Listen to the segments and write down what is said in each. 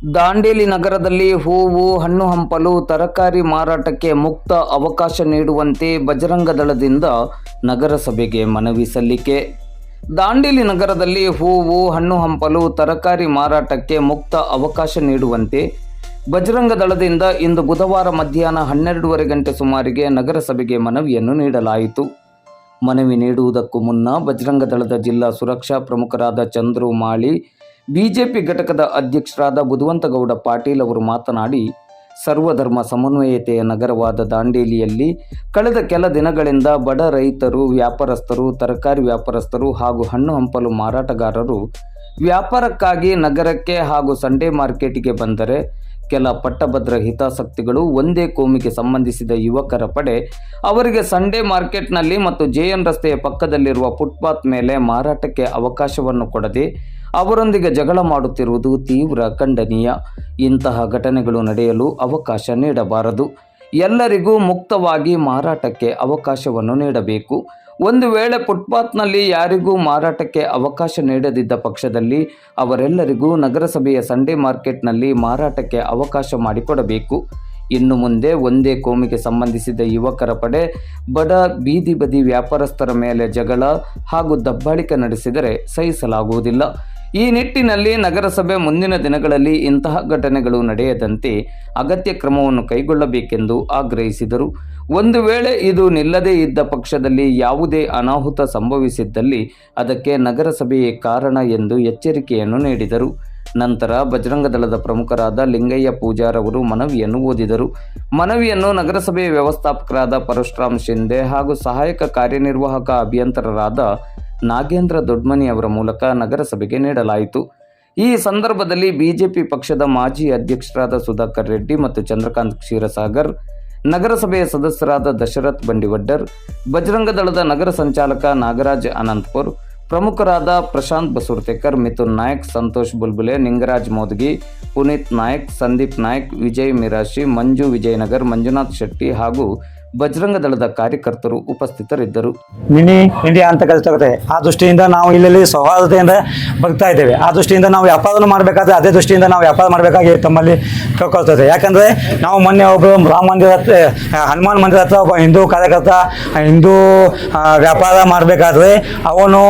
ದಾಂಡೇಲಿ ನಗರದಲ್ಲಿ ಹೂವು, ಹಣ್ಣು ಹಂಪಲು, ತರಕಾರಿ ಮಾರಾಟಕ್ಕೆ ಮುಕ್ತ ಅವಕಾಶ ನೀಡುವಂತೆ ಬಜರಂಗ ದಳದಿಂದ ನಗರಸಭೆಗೆ ಮನವಿ ಸಲ್ಲಿಕೆ. ದಾಂಡೇಲಿ ನಗರದಲ್ಲಿ ಹೂವು, ಹಣ್ಣು ಹಂಪಲು, ತರಕಾರಿ ಮಾರಾಟಕ್ಕೆ ಮುಕ್ತ ಅವಕಾಶ ನೀಡುವಂತೆ ಬಜರಂಗ ದಳದಿಂದ ಇಂದು ಬುಧವಾರ ಮಧ್ಯಾಹ್ನ ಹನ್ನೆರಡೂವರೆ ಗಂಟೆ ಸುಮಾರಿಗೆ ನಗರಸಭೆಗೆ ಮನವಿಯನ್ನು ನೀಡಲಾಯಿತು. ಮನವಿ ನೀಡುವುದಕ್ಕೂ ಮುನ್ನ ಬಜರಂಗ ದಳದ ಜಿಲ್ಲಾ ಸುರಕ್ಷಾ ಪ್ರಮುಖರಾದ ಚಂದ್ರು ಮಾಳಿ ಬಿಜೆಪಿ ಘಟಕದ ಅಧ್ಯಕ್ಷರಾದ ಬುಧವಂತಗೌಡ ಪಾಟೀಲ್ ಅವರು ಮಾತನಾಡಿ, ಸರ್ವಧರ್ಮ ಸಮನ್ವಯತೆಯ ನಗರವಾದ ದಾಂಡೇಲಿಯಲ್ಲಿ ಕಳೆದ ಕೆಲ ದಿನಗಳಿಂದ ಬಡ ರೈತರು, ವ್ಯಾಪಾರಸ್ಥರು, ತರಕಾರಿ ವ್ಯಾಪಾರಸ್ಥರು ಹಾಗೂ ಹಣ್ಣು ಹಂಪಲು ಮಾರಾಟಗಾರರು ವ್ಯಾಪಾರಕ್ಕಾಗಿ ನಗರಕ್ಕೆ ಹಾಗೂ ಸಂಡೇ ಮಾರ್ಕೆಟ್ಗೆ ಬಂದರೆ ಕೆಲ ಪಟ್ಟಭದ್ರ ಹಿತಾಸಕ್ತಿಗಳು ಒಂದೇ ಕೋಮಿಗೆ ಸಂಬಂಧಿಸಿದ ಯುವಕರ ಪಡೆ ಅವರಿಗೆ ಸಂಡೇ ಮಾರ್ಕೆಟ್ನಲ್ಲಿ ಮತ್ತು ಜೆಎನ್ ರಸ್ತೆಯ ಪಕ್ಕದಲ್ಲಿರುವ ಫುಟ್ಪಾತ್ ಮೇಲೆ ಮಾರಾಟಕ್ಕೆ ಅವಕಾಶವನ್ನು ಕೊಡದೆ ಅವರೊಂದಿಗೆ ಜಗಳ ಮಾಡುತ್ತಿರುವುದು ತೀವ್ರ ಖಂಡನೀಯ. ಇಂತಹ ಘಟನೆಗಳು ನಡೆಯಲು ಅವಕಾಶ ನೀಡಬಾರದು. ಎಲ್ಲರಿಗೂ ಮುಕ್ತವಾಗಿ ಮಾರಾಟಕ್ಕೆ ಅವಕಾಶವನ್ನು ನೀಡಬೇಕು. ಒಂದು ವೇಳೆ ಫುಟ್ಪಾತ್ನಲ್ಲಿ ಯಾರಿಗೂ ಮಾರಾಟಕ್ಕೆ ಅವಕಾಶ ನೀಡದಿದ್ದ ಪಕ್ಷದಲ್ಲಿ ಅವರೆಲ್ಲರಿಗೂ ನಗರಸಭೆಯ ಸಂಡೇ ಮಾರ್ಕೆಟ್ನಲ್ಲಿ ಮಾರಾಟಕ್ಕೆ ಅವಕಾಶ ಮಾಡಿಕೊಡಬೇಕು. ಇನ್ನು ಮುಂದೆ ಒಂದೇ ಕೋಮಿಗೆ ಸಂಬಂಧಿಸಿದ ಯುವಕರ ಪಡೆ ಬಡ ಬೀದಿ ಬದಿ ವ್ಯಾಪಾರಸ್ಥರ ಮೇಲೆ ಜಗಳ ಹಾಗೂ ದಬ್ಬಾಳಿಕೆ ನಡೆಸಿದರೆ ಸಹಿಸಲಾಗುವುದಿಲ್ಲ. ಈ ನಿಟ್ಟಿನಲ್ಲಿ ನಗರಸಭೆ ಮುಂದಿನ ದಿನಗಳಲ್ಲಿ ಇಂತಹ ಘಟನೆಗಳು ನಡೆಯದಂತೆ ಅಗತ್ಯ ಕ್ರಮವನ್ನು ಕೈಗೊಳ್ಳಬೇಕೆಂದು ಆಗ್ರಹಿಸಿದರು. ಒಂದು ವೇಳೆ ಇದು ನಿಲ್ಲದೇ ಇದ್ದ ಪಕ್ಷದಲ್ಲಿ ಯಾವುದೇ ಅನಾಹುತ ಸಂಭವಿಸಿದ್ದಲ್ಲಿ ಅದಕ್ಕೆ ನಗರಸಭೆಯೇ ಕಾರಣ ಎಂದು ಎಚ್ಚರಿಕೆಯನ್ನು ನೀಡಿದರು. ನಂತರ ಬಜರಂಗದಳದ ಪ್ರಮುಖರಾದ ಲಿಂಗಯ್ಯ ಪೂಜಾರ್ ಅವರು ಮನವಿಯನ್ನು ಓದಿದರು. ಮನವಿಯನ್ನು ನಗರಸಭೆಯ ವ್ಯವಸ್ಥಾಪಕರಾದ ಪರಶುರಾಮ್ ಶಿಂದೆ ಹಾಗೂ ಸಹಾಯಕ ಕಾರ್ಯನಿರ್ವಾಹಕ ಅಭಿಯಂತರರಾದ ನಾಗೇಂದ್ರ ದೊಡ್ಮನಿ ಅವರ ಮೂಲಕ ನಗರಸಭೆಗೆ ನೀಡಲಾಯಿತು. ಈ ಸಂದರ್ಭದಲ್ಲಿ ಬಿಜೆಪಿ ಪಕ್ಷದ ಮಾಜಿ ಅಧ್ಯಕ್ಷರಾದ ಸುಧಾಕರ್ ರೆಡ್ಡಿ ಮತ್ತು ಚಂದ್ರಕಾಂತ್ ಕ್ಷೀರಸಾಗರ್, ನಗರಸಭೆಯ ಸದಸ್ಯರಾದ ದಶರಥ್ ಬಂಡಿವಡ್ಡರ್ ಬಜರಂಗದಳದ ನಗರ ಸಂಚಾಲಕ ನಾಗರಾಜ್ ಅನಂತಪುರ್, ಪ್ರಮುಖರಾದ ಪ್ರಶಾಂತ್ ಬಸೂರ್ತೆಕರ್, ಮಿಥುನ್ ನಾಯಕ್, ಸಂತೋಷ್ ಬುಲ್ಬುಲೆ, ನಿಂಗರಾಜ್ ಮೋದ್ಗಿ, ಪುನೀತ್ ನಾಯಕ್, ಸಂದೀಪ್ ನಾಯಕ್, ವಿಜಯ್ ಮಿರಾಶಿ, ಮಂಜು ವಿಜಯನಗರ್, ಮಂಜುನಾಥ್ ಶೆಟ್ಟಿ ಹಾಗೂ ಬಜರಂಗ ದಳದ ಕಾರ್ಯಕರ್ತರು ಉಪಸ್ಥಿತರಿದ್ದರು. ಮಿನಿ ಇಂಡಿಯಾ ಅಂತ ಕಲಿತಾಗುತ್ತೆ ಆ ದೃಷ್ಟಿಯಿಂದ ನಾವು ಇಲ್ಲಿ ಸೌಹಾರ್ದತೆಯಿಂದ ಬರ್ತಾ ಇದ್ದೇವೆ. ಆ ದೃಷ್ಟಿಯಿಂದ ನಾವು ವ್ಯಾಪಾರವನ್ನು ಮಾಡಬೇಕಾದ್ರೆ ಅದೇ ದೃಷ್ಟಿಯಿಂದ ನಾವು ವ್ಯಾಪಾರ ಮಾಡಬೇಕಾಗಿ ತಮ್ಮಲ್ಲಿ ಕೇಳ್ಕೊಳ್ತದೆ. ಯಾಕಂದರೆ ನಾವು ಮೊನ್ನೆ ಒಬ್ಬರು ರಾಮ ಮಂದಿರ ಹನುಮಾನ್ ಮಂದಿರ ಹತ್ರ ಒಬ್ಬ ಹಿಂದೂ ಕಾರ್ಯಕರ್ತ ಹಿಂದೂ ವ್ಯಾಪಾರ ಮಾಡಬೇಕಾದ್ರೆ ಅವನು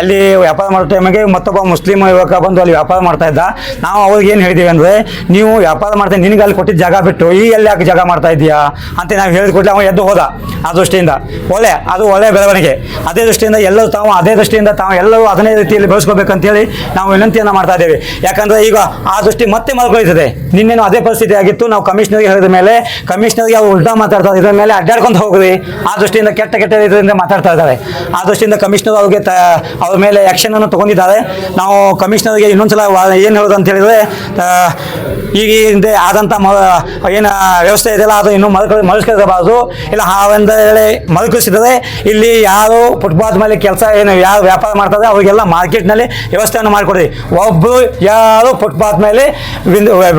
ಅಲ್ಲಿ ವ್ಯಾಪಾರ ಮಾಡೋ ಟೈಮಿಗೆ ಮತ್ತೊಬ್ಬ ಮುಸ್ಲಿಂ ಯುವಕ ಬಂದು ಅಲ್ಲಿ ವ್ಯಾಪಾರ ಮಾಡ್ತಾ ಇದ್ದ. ನಾವು ಅವ್ರಿಗೆ ಏನು ಹೇಳಿದ್ದೀವಿ ಅಂದರೆ, ನೀವು ವ್ಯಾಪಾರ ಮಾಡ್ತೀನಿ ನಿನಗೆ ಅಲ್ಲಿ ಕೊಟ್ಟಿದ್ದ ಜಾಗ ಬಿಟ್ಟು ಈ ಎಲ್ಲಿ ಯಾಕೆ ಜಾಗ ಮಾಡ್ತಾ ಇದೀಯಾ ಅಂತ ನಾವು ಹೇಳಿದ ಕೂಡಲೇ ಎದ್ದು ಹೋದ ಆ ದೃಷ್ಟಿಯಿಂದ. ಒಳ್ಳೆ, ಅದು ಒಳ್ಳೆ ಬೆಳವಣಿಗೆ. ಅದೇ ದೃಷ್ಟಿಯಿಂದ ಎಲ್ಲರೂ ತಾವು, ಅದೇ ದೃಷ್ಟಿಯಿಂದ ತಾವು ಎಲ್ಲರೂ ಅದನ್ನೇ ರೀತಿಯಲ್ಲಿ ಬೆಳೆಸ್ಕೋಬೇಕಂತೇಳಿ ನಾವು ವಿನಂತಿಯನ್ನು ಮಾಡ್ತಾ ಇದ್ದೇವೆ. ಯಾಕಂದರೆ ಈಗ ಆ ದೃಷ್ಟಿ ಮತ್ತೆ ಮಲ್ಕೊಳ್ತದೆ. ನಿನ್ನೇನು ಅದೇ ಪರಿಸ್ಥಿತಿ ಆಗಿತ್ತು. ನಾವು ಕಮಿಷನರ್ಗೆ ಹೇಳಿದ ಮೇಲೆ, ಕಮಿಷನರ್ಗೆ ಅವ್ರು ಉಲ್ಟಾ ಮಾತಾಡ್ತಾರೆ ಇದರ ಮೇಲೆ ಅಡ್ಡಾಡ್ಕೊಂಡು ಹೋಗ್ರಿ ಆ ದೃಷ್ಟಿಯಿಂದ ಕೆಟ್ಟ ಕೆಟ್ಟ ರೀತಿಯಿಂದ ಮಾತಾಡ್ತಾ ಇದ್ದಾರೆ. ಆ ದೃಷ್ಟಿಯಿಂದ ಕಮಿಷನರ್ ಅವ್ರಿಗೆ ತ ಅವ್ರ ಮೇಲೆ ಆ್ಯಕ್ಷನನ್ನು ತಗೊಂಡಿದ್ದಾರೆ. ನಾವು ಕಮಿಷನರ್ಗೆ ಇನ್ನೊಂದ್ಸಲ ಏನು ಹೇಳೋದು ಅಂತ ಹೇಳಿದ್ರೆ ಈಗ ಹಿಂದೆ ಆದಂಥ ಮ ಏನು ವ್ಯವಸ್ಥೆ ಇದೆಯಲ್ಲ, ಅದು ಇನ್ನೂ ಮರುಕಳಿಸಬಾರ್ದು ಇಲ್ಲ ಒಂದು ವೇಳೆ ಇಲ್ಲಿ ಯಾರು ಫುಟ್ಪಾತ್ ಮೇಲೆ ಕೆಲಸ ಏನು, ಯಾರು ವ್ಯಾಪಾರ ಮಾಡ್ತಾರೆ ಅವರಿಗೆಲ್ಲ ಮಾರ್ಕೆಟ್ನಲ್ಲಿ ವ್ಯವಸ್ಥೆಯನ್ನು ಮಾಡಿಕೊಡಿ ಒಬ್ಬರು ಯಾರು ಫುಟ್ಪಾತ್ ಮೇಲೆ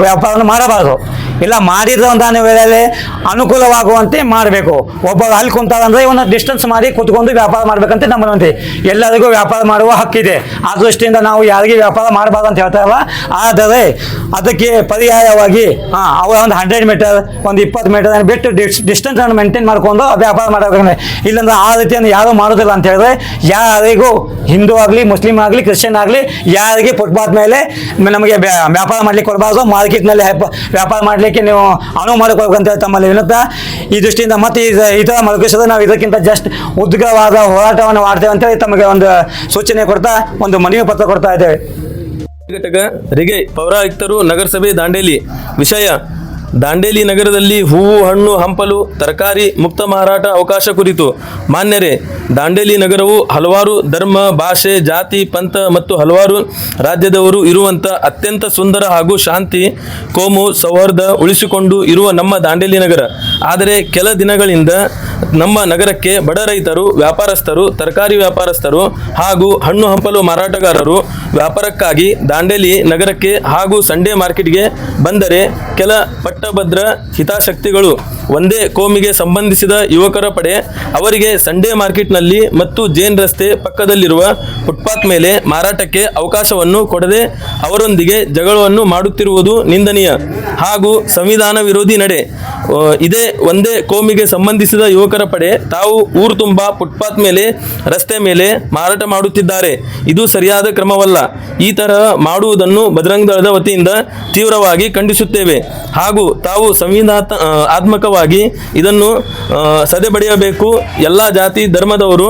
ವ್ಯಾಪಾರವನ್ನು ಮಾಡಬಾರ್ದು. ಇಲ್ಲ ಮಾಡಿರೋ ಒಂದು ವೇಳೆಯಲ್ಲಿ ಅನುಕೂಲವಾಗುವಂತೆ ಮಾಡಬೇಕು. ಒಬ್ಬರು ಅಲ್ಲಿ ಕುಂತಾರಂದ್ರೆ ಇವನ್ನ ಡಿಸ್ಟೆನ್ಸ್ ಮಾಡಿ ಕುತ್ಕೊಂಡು ವ್ಯಾಪಾರ ಮಾಡ್ಬೇಕಂತ ನಮ್ಮ ವಿನಂತಿ ಎಲ್ಲರಿಗೂ ವ್ಯಾಪಾರ ಮಾಡುವ ಹಕ್ಕಿದೆ. ಆ ದೃಷ್ಟಿಯಿಂದ ನಾವು ಯಾರಿಗೆ ವ್ಯಾಪಾರ ಮಾಡಬಾರ್ದು ಅಂತ ಹೇಳ್ತಾರಲ್ಲ, ಆದರೆ ಅದಕ್ಕೆ ಪರ್ಯಾಯವಾಗಿ ಹಾಂ ಅವ ಒಂದು ಹಂಡ್ರೆಡ್ ಮೀಟರ್ ಒಂದು ಇಪ್ಪತ್ತು ಮೀಟರ್ ಬಿಟ್ಟು ಡಿಸ್ಟೆನ್ಸ್ ಅನ್ನು ಮೇಂಟೈನ್ ಮಾಡ್ಕೊಂಡು ವ್ಯಾಪಾರ ಮಾಡಬೇಕಂದ್ರೆ. ಇಲ್ಲಾಂದ್ರೆ ಆ ರೀತಿಯನ್ನು ಯಾರು ಮಾಡೋದಿಲ್ಲ ಅಂತ ಹೇಳಿದ್ರೆ, ಯಾರಿಗೂ ಹಿಂದೂ ಆಗಲಿ, ಮುಸ್ಲಿಂ ಆಗಲಿ, ಕ್ರಿಶ್ಚಿಯನ್ ಆಗಲಿ, ಯಾರಿಗೆ ಫುಟ್ಪಾತ್ ಮೇಲೆ ನಮಗೆ ವ್ಯಾ- ವ್ಯಾಪಾರ ಮಾಡ್ಲಿಕ್ಕೆ ಕೊಡಬಾರ್ದು ಮಾರ್ಕೆಟ್ನಲ್ಲಿ ವ್ಯಾಪಾರ ಮಾಡಲಿಕ್ಕೆ ನೀವು ಅನುವು ಮಾಡಿಕೊಡ್ಬೇಕಂತ ತಮ್ಮಲ್ಲಿ ವಿನಂತ ಈ ದೃಷ್ಟಿಯಿಂದ ಮತ್ತೆ ಈ ಥರ ಮಲಗಿಸೋದು ನಾವು ಇದಕ್ಕಿಂತ ಜಸ್ಟ್ ಉದ್ಗವಾದ ಹೋರಾಟವನ್ನು ಮಾಡ್ತೇವೆ ಅಂತೇಳಿ ತಮಗೆ ಒಂದು ಸೂಚನೆ ಕೊಡ್ತಾ, ಒಂದು ಮನವಿ ಪತ್ರ ಕೊಡ್ತಾ ಇದ್ದೇವೆ. ಘಟಕ, ರಿಗೆ ಪೌರಾಯುಕ್ತರು ನಗರಸಭೆ ದಾಂಡೇಲಿ ವಿಷಯ ದಾಂಡೇಲಿ ನಗರದಲ್ಲಿ ಹೂವು, ಹಣ್ಣು, ಹಂಪಲು, ತರಕಾರಿ, ಮುಕ್ತ ಮಾರಾಟ ಅವಕಾಶ ಕುರಿತು ಮಾನ್ಯರೇ, ದಾಂಡೇಲಿ ನಗರವು ಹಲವಾರು ಧರ್ಮ, ಭಾಷೆ, ಜಾತಿ, ಪಂಥ ಮತ್ತು ಹಲವಾರು ರಾಜ್ಯದವರು ಇರುವಂಥ ಅತ್ಯಂತ ಸುಂದರ ಹಾಗೂ ಶಾಂತಿ, ಕೋಮು, ಸೌಹಾರ್ದ ಉಳಿಸಿಕೊಂಡು ಇರುವ ನಮ್ಮ ದಾಂಡೇಲಿ ನಗರ. ಆದರೆ ಕೆಲ ದಿನಗಳಿಂದ ನಮ್ಮ ನಗರಕ್ಕೆ ಬಡ ರೈತರು, ವ್ಯಾಪಾರಸ್ಥರು, ತರಕಾರಿ ವ್ಯಾಪಾರಸ್ಥರು ಹಾಗೂ ಹಣ್ಣು ಹಂಪಲು ಮಾರಾಟಗಾರರು ವ್ಯಾಪಾರಕ್ಕಾಗಿ ದಾಂಡೇಲಿ ನಗರಕ್ಕೆ ಹಾಗೂ ಸಂಡೇ ಮಾರ್ಕೆಟ್ಗೆ ಬಂದರೆ ಕೆಲ ಪಟ್ಟಭದ್ರ ಹಿತಾಸಕ್ತಿಗಳು ಒಂದೇ ಕೋಮಿಗೆ ಸಂಬಂಧಿಸಿದ ಯುವಕರ ಪಡೆ ಅವರಿಗೆ ಸಂಡೇ ಮಾರ್ಕೆಟ್ನಲ್ಲಿ ಮತ್ತು ಜೇನ್ ರಸ್ತೆ ಪಕ್ಕದಲ್ಲಿರುವ ಫುಟ್ಪಾತ್ ಮೇಲೆ ಮಾರಾಟಕ್ಕೆ ಅವಕಾಶವನ್ನು ಕೊಡದೆ ಅವರೊಂದಿಗೆ ಜಗಳವನ್ನು ಮಾಡುತ್ತಿರುವುದು ನಿಂದನೀಯ. ಹಾಗೂ ಸಂವಿಧಾನ ವಿರೋಧಿ ನಡೆ ಇದೇ ಒಂದೇ ಕೋಮಿಗೆ ಸಂಬಂಧಿಸಿದ ಯುವಕರ ಪಡೆ ತಾವು ಊರು ತುಂಬ ಫುಟ್ಪಾತ್ ಮೇಲೆ, ರಸ್ತೆ ಮೇಲೆ ಮಾರಾಟ ಮಾಡುತ್ತಿದ್ದಾರೆ. ಇದು ಸರಿಯಾದ ಕ್ರಮವಲ್ಲ. ಈ ತರಹ ಮಾಡುವುದನ್ನು ಬಜರಂಗ ದಳದ ವತಿಯಿಂದ ತೀವ್ರವಾಗಿ ಖಂಡಿಸುತ್ತೇವೆ. ಹಾಗೂ ತಾವು ಸಂವಿಧಾನ ಆತ್ಮಕವಾಗಿ ಇದನ್ನು ಸದೆಬಡಿಯಬೇಕು. ಎಲ್ಲ ಜಾತಿ ಧರ್ಮದವರು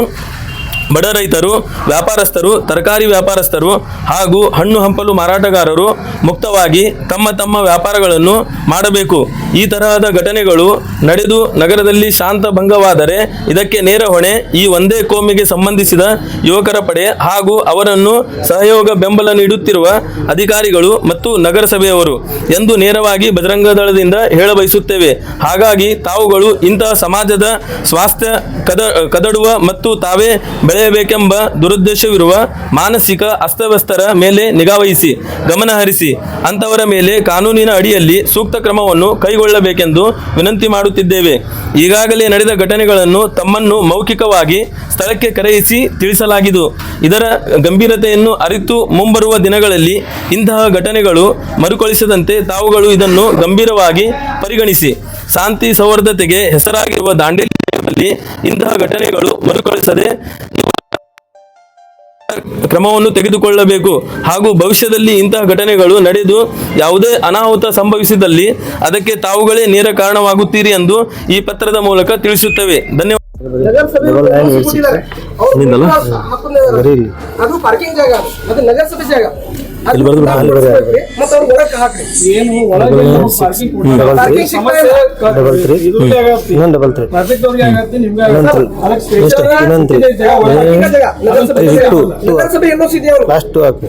ಬಡ ರೈತರು, ವ್ಯಾಪಾರಸ್ಥರು, ತರಕಾರಿ ವ್ಯಾಪಾರಸ್ಥರು ಹಾಗೂ ಹಣ್ಣು ಹಂಪಲು ಮಾರಾಟಗಾರರು ಮುಕ್ತವಾಗಿ ತಮ್ಮ ತಮ್ಮ ವ್ಯಾಪಾರಗಳನ್ನು ಮಾಡಬೇಕು. ಈ ತರಹದ ಘಟನೆಗಳು ನಡೆದು ನಗರದಲ್ಲಿ ಶಾಂತ ಭಂಗವಾದರೆ ಇದಕ್ಕೆ ನೇರ ಹೊಣೆ ಈ ಒಂದೇ ಕೋಮಿಗೆ ಸಂಬಂಧಿಸಿದ ಯುವಕರ ಪಡೆ ಹಾಗೂ ಅವರನ್ನು ಸಹಯೋಗ ಬೆಂಬಲ ನೀಡುತ್ತಿರುವ ಅಧಿಕಾರಿಗಳು ಮತ್ತು ನಗರಸಭೆಯವರು ಎಂದು ನೇರವಾಗಿ ಬಜರಂಗ ದಳದಿಂದ ಹೇಳಬಯಸುತ್ತೇವೆ. ಹಾಗಾಗಿ ತಾವುಗಳು ಇಂತಹ ಸಮಾಜದ ಸ್ವಾಸ್ಥ್ಯ ಕದ, ಕದಡುವ ಮತ್ತು ತಾವೇ ಬೆಳೆಯಬೇಕೆಂಬ ದುರುದ್ದೇಶವಿರುವ ಮಾನಸಿಕ ಅಸ್ತವ್ಯಸ್ತರ ಮೇಲೆ ನಿಗಾವಹಿಸಿ ಗಮನಹರಿಸಿ ಅಂತವರ ಮೇಲೆ ಕಾನೂನಿನ ಅಡಿಯಲ್ಲಿ ಸೂಕ್ತ ಕ್ರಮವನ್ನು ಕೈಗೊಳ್ಳಬೇಕೆಂದು ವಿನಂತಿ ಮಾಡುತ್ತಿದ್ದೇವೆ. ಈಗಾಗಲೇ ನಡೆದ ಘಟನೆಗಳನ್ನು ತಮ್ಮನ್ನು ಮೌಖಿಕವಾಗಿ ಸ್ಥಳಕ್ಕೆ ಕರೆಯಿಸಿ ತಿಳಿಸಲಾಗಿದ್ದು, ಇದರ ಗಂಭೀರತೆಯನ್ನು ಅರಿತು ಮುಂಬರುವ ದಿನಗಳಲ್ಲಿ ಇಂತಹ ಘಟನೆಗಳು ಮರುಕಳಿಸದಂತೆ ತಾವುಗಳು ಇದನ್ನು ಗಂಭೀರವಾಗಿ ಪರಿಗಣಿಸಿ, ಶಾಂತಿ ಸೌಹಾರ್ದತೆಗೆ ಹೆಸರಾಗಿರುವ ದಾಂಡೇಲಿ ಇಂತಹ ಘಟನೆಗಳು ಮರುಕಳಿಸದೆ ಕ್ರಮವನ್ನು ತೆಗೆದುಕೊಳ್ಳಬೇಕು. ಹಾಗೂ ಭವಿಷ್ಯದಲ್ಲಿ ಇಂತಹ ಘಟನೆಗಳು ನಡೆದು ಯಾವುದೇ ಅನಾಹುತ ಸಂಭವಿಸಿದಲ್ಲಿ ಅದಕ್ಕೆ ತಾವುಗಳೇ ನೇರ ಕಾರಣವಾಗುತ್ತೀರಿ ಎಂದು ಈ ಪತ್ರದ ಮೂಲಕ ತಿಳಿಸುತ್ತವೆ. ಧನ್ಯವಾದ. ಅದು ಪಾರ್ಕಿಂಗ್ ಜಾಗ. ನಗರಸಭೆ ಜಾಗ. ಅದು ಹಾಕ್ರಿ, ಮತ್ತೆ ಅವ್ರು ಒಳಕ್ಕೆ ಹಾಕ್ರಿ. ಏನು ಒಳಗೆ ಪಾರ್ಕಿಂಗ್ ಪಾರ್ಕಿಂಗ್ ಸಿಗ್ತಾ ಡಬಲ್ ತ್ರೀ. ಇನ್ನೊಂದು ಡಬಲ್ ತ್ರೀ. ಟು ಲಾಸ್ಟ್ ಹಾಕಿ